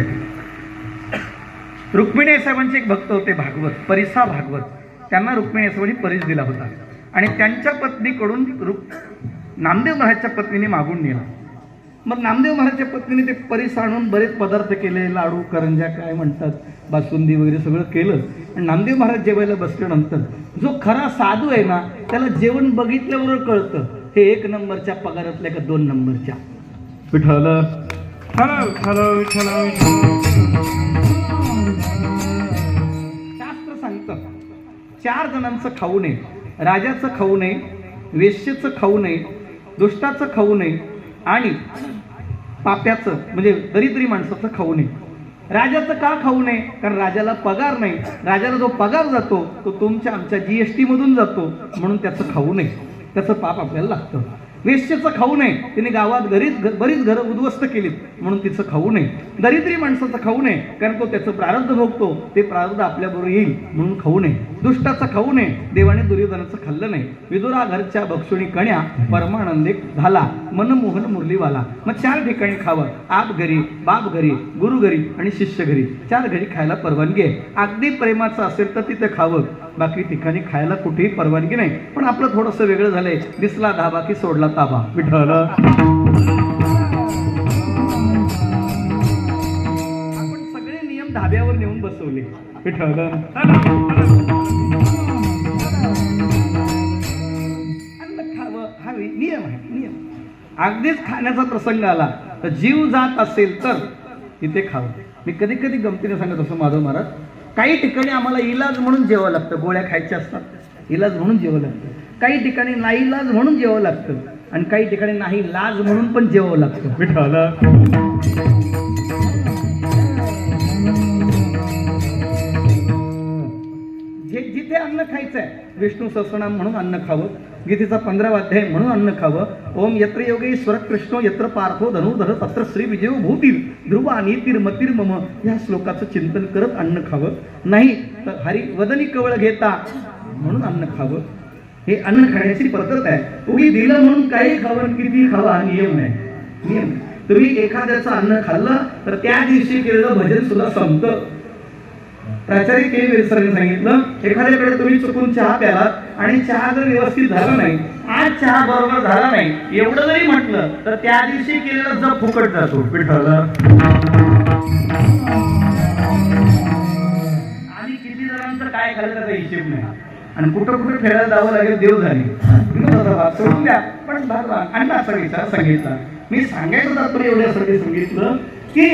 करण्यासाठी रुक्मिणी साहेबांचे एक भक्त होते भागवत परिसा भागवत. त्यांना रुक्मिणी साहेबांनी परीस दिला होता. आणि त्यांच्या पत्नीकडून रुक् नामदेव महाराजच्या पत्नीने मागून नेला. मग नामदेव महाराजच्या पत्नीने ते परिस आणून बरेच पदार्थ केले लाडू करंज्या काय म्हणतात बासुंदी वगैरे सगळं केलं. आणि नामदेव महाराज जेवायला बसल्यानंतर जो खरा साधू आहे ना त्याला जेवण बघितल्यावर कळतं हे एक नंबरच्या पगारातल्या का दोन नंबरच्या. विठ्ठल शास्त्र सांगतं. चार जणांचं खाऊ नये राजाचं खाऊ नये वेश्येचं खाऊ नये दुष्टाचं खाऊ नये आणि पाप्याचं म्हणजे दरिद्री माणसाचं खाऊ नये. राजाचं का खाऊ नये? कारण राजाला पगार नाही. राजाला जो पगार जातो तो तुमच्या आमच्या जी एस टीमधून जातो. म्हणून त्याचं खाऊ नये. त्याचं पाप आपल्याला लागतं. वेश्येचं खाऊ नये. तिने गावात घरीच घ- बरीच घरं उद्ध्वस्त केलीत. म्हणून तिचं खाऊ नये. दरिद्री माणसाचं खाऊ नये. कारण तो त्याचं प्रारब्ध भोगतो. ते प्रारब्ध आपल्याबरोबर येईल. म्हणून खाऊ नये. दुष्टाचं खाऊ नये. देवाने दुर्योधनाचं खाल्लं नाही. विदुरा घरच्या भक्षुणी कण्या परमानंदे झाला. मनमोहन मुरलीवाला. मग चार ठिकाणी खावं. आप घरी बाप घरी गुरु घरी आणि शिष्य घरी. चार घरी खायला परवानगी आहे. अगदी प्रेमाचं असेल तर तिथं खावं. बाकी ठिकाणी खायला कुठेही परवानगी नाही. पण आपलं थोडंसं वेगळं झालंय. दिसला धाबा की सोडला ताबा. विठ्ठल. आपण सगळे नियम धाब्यावर नेऊन बसवले. विठ्ठल. अन्न खावं. हा नियम आहे. नियम. अगदीच खाण्याचा प्रसंग आला. तर जीव जात असेल तर तिथे खावं. मी कधी कधी गमतीने सांगत असतो माधव महाराज काही ठिकाणी आम्हाला इलाज म्हणून जेवावं लागतं. गोळ्या खायच्या असतात. इलाज म्हणून जेवावं लागतं. काही ठिकाणी नाही इलाज म्हणून जेवावं लागतं. आणि काही ठिकाणी नाही लाज म्हणून पण जेवावं लागतं. जिथे अन्न खायचं आहे विष्णू सहस्रनाम म्हणून अन्न खावं. गीतेचा पंधरावा अध्याय म्हणून अन्न खावं. ओम यत्र योगेश्वर कृष्ण यत्र पार्थो धनुधर तत्र श्री विजय भूतील. ध्रुव आणि मतीर मम. या श्लोकाचं चिंतन करत अन्न खावं. नाही तर हरी वदनी कवळ घेता म्हणून अन्न खावं. हे अन्न खाण्याची पद्धत आहे. उगी दिलं म्हणून काही खावं आणि किती खावा नियम आहे नियम तुम्ही एखाद्याचं अन्न खाल्लं तर त्या दिवशी केलेलं भजन सुद्धा संपतं. प्राचार्य के विरसरने सांगितलं एखाद्याकडे तुम्ही चुकून चहा प्यालात आणि चहा जर व्यवस्थित झाला नाही आज चहा बरोबर झाला नाही एवढं जरी म्हटलं तर त्या दिवशी केलेला जप फुकट जातो. पिठाला आणि किती जणांचं काय खाल्लं त्याचा हिशेब नाही. आणि कुठं कुठं फिरायला जावं लागेल देव झाले सोडून द्या. पण भगवान आणि असा विचार सांगितला मी सांगायचं तात्पर्य एवढ्यासाठी सांगितलं की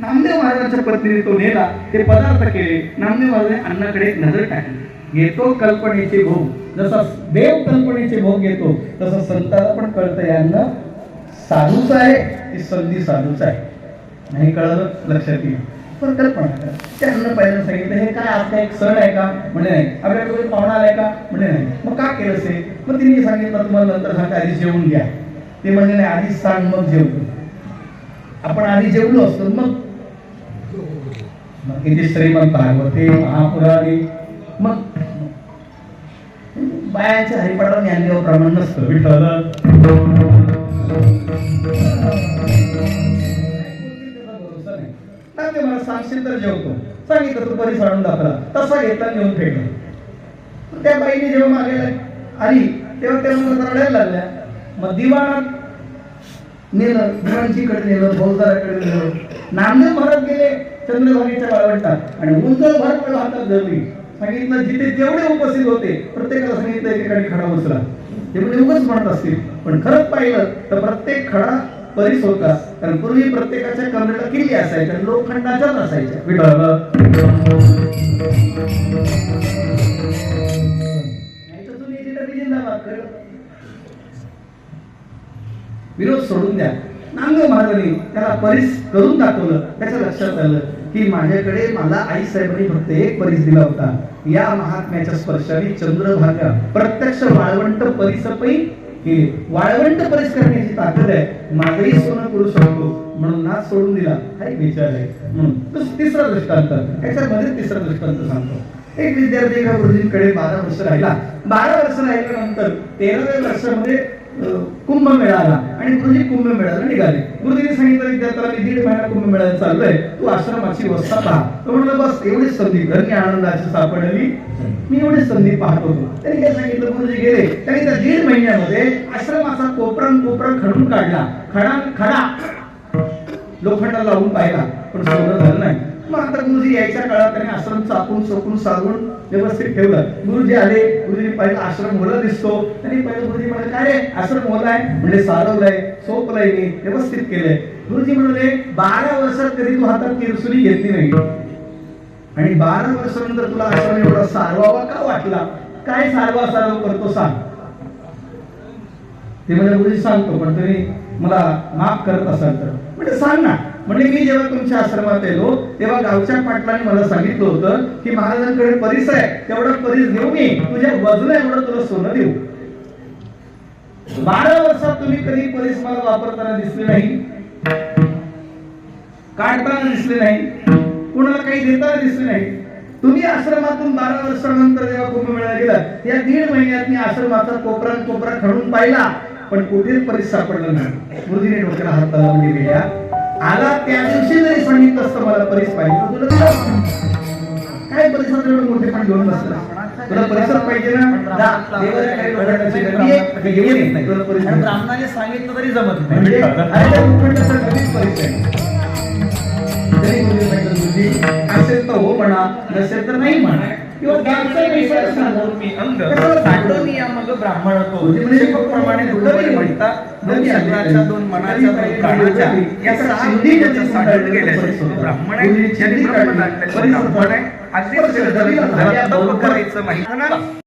नामदेव महाराजांच्या पत्नीने तो नेला ते पदार्थ केले. नामदेव महाराजांनी अन्नाकडे एक नजर टाकली. घेतो कल्पनेचे भोग. जसा देव कल्पनेचे भोग घेतो तसं संताला पण कळतं यांना साधूच आहे ती संधी साधूच आहे. नाही कळलं? लक्षात येईल. पण कल्पना करा. ते अन्न पहिल्यांदा सांगितलं हे काय आता एक सण आहे का? म्हणजे नाही. आपल्याकडे पाहुणा आलाय का? म्हणजे नाही. मग का केलं असेल मग तिने सांगितलं तुम्हाला नंतर सांगता आधी जेवून घ्या. ते म्हणजे नाही आधीच सांग मग जेवतो आपण आधी जेवलो असतो मग? किती श्रीमंत भागवते महापुराणे मग? बायाच्या हरिपाठावर ज्ञानदेव प्रमाण नसतं. विठ्ठल ते मला सांगशील तर जेवतो. सांगितलं तू बरी साडून दाखला तसा घेतला नेऊन फेकला त्या बाईने जेव्हा मागे आली तेव्हा त्या रडायला लागल्या. मग दिवाणात नेलं गुरांचीकडे नेलं फौजदाराकडे नेलं. नामदेव महाराज गेले चंद्रभागेच्या वाळवंटात. आणि उंच भर हातात धरली. सांगितलं जिथे जेवढे उपस्थित होते प्रत्येकाला सांगितलं एकेकाने खडा बसला. ते म्हणजे उगच म्हणत असतील. पण खरंच पाहिलं तर प्रत्येक खडा परिस होता. कारण पूर्वी प्रत्येकाच्या कमरेला किल्ली असायच्या लोखंडाच्याच असायच्या. सोडून द्या. नांग महाराजांनी त्याला परीस करून दाखवलं त्याच्या लक्षात आलं की माझ्याकडे मला आई साहेबांनी फक्त एक परीस दिला होता. या महात्म्याच्या स्पर्शाने चंद्रभागा प्रत्यक्ष वाळवंट परिसपही केली. वाळवंट परीस करण्याची ताकद आहे. माझंही सोनं करू शकतो म्हणून ना सोडून दिला. हा एक विचार आहे. म्हणून तिसरा दृष्टांत. त्याच्यामध्ये तिसरा दृष्टांत सांगतो. एक विद्यार्थी एका गुरुजींकडे बारा वर्ष राहिला. बारा वर्ष राहिल्यानंतर तेराव्या वर्षामध्ये कुंभ कुंभमेळा आणि गुरुजी कुंभमेळ्याला निघाले. गुरुजीने सांगितलं विद्यार्थ्याला मी दीड महिना कुंभमेळ्याला चाललोय. तू आश्रमाची वस्ता पहा. तो म्हणलं बस एवढीच संधी. धन्य आनंदाची सापडली. मी एवढीच संधी पाहत होतो. त्यांनी काय सांगितलं? गुरुजी गेले. त्यांनी त्या दीड महिन्यामध्ये आश्रमाचा कोपरण कोपरण कोपरा खडून काढला. खडा खडा. लोखंड लावून पाहिला. पण सोनं झालं नाही. मग आता गुरुजी यायच्या काळात त्यांनी आश्रम चाकून सोकून सारून व्यवस्थित ठेवलं. गुरुजी आले गुरुजी पाहिलं आश्रम होला दिसतो. त्यांनी पहिलं गुरुजी म्हणाले काय रे आश्रम होला आहे? म्हणजे सारवलंय सोपलंय मी व्यवस्थित केलंय. गुरुजी म्हणाले बारा वर्षात कधी तू हातात किरसुनी घेतली नाही. आणि बारा वर्षानंतर तुला आश्रम एवढा सारवावा का वाटला? काय सारवा सारव करतो सांग. ते म्हणजे गुरुजी सांगतो पण तुम्ही मला माफ करत असाल तर. म्हणजे सांग ना. म्हणजे मी जेव्हा तुमच्या आश्रमात येलो तेव्हा गावच्या पाटलांनी मला सांगितलं होतं की महाराजांकडे परीस आहे तेवढा परीस देऊ मी. तुझ्या बाजूला एवढं तुला सोनं देऊ. बारा वर्षात तुम्ही कधी परीस मला वापरताना दिसले नाही? काढताना दिसले नाही? कुणाला काही देताना दिसले नाही? तुम्ही आश्रमातून बारा वर्षानंतर जेव्हा कुंभमेळा गेला या दीड महिन्यात मी आश्रमाचा कोपरा कोपरा खडून पाहिला पण कुठेच परिस सापडलं नाही. गुरुजीने डोक्याला हात लावून म्हणजे आला त्या दिवशी जरी सांगितलं असतं मला परीस पाहिजे. तुला. काय परिसर एवढं मोठे पण घेऊन बसला? तुला परिसर पाहिजे ना? जा, देवाच्या काही लोखंडाची गल्ली आहे, का घेऊन ये. तुला परिसर आणि ब्राह्मणाने सांगितलं तरी जमत नाही. म्हणजे कधीच असेल तर हो म्हणा नसेल तर नाही म्हणा. किंवा त्यांचं विषय सांगा. मी अंग कशाला सांगतो? साठवून या मग ब्राह्मण तो म्हणजे म्हणजे म्हणता दोन. शरीराच्या मनाच्या दोन प्राणाच्या या सहा ब्राह्मण आहे ज्यांनी ब्रह्म जाणले ब्राह्मण आहे अगदी करायचं माहिती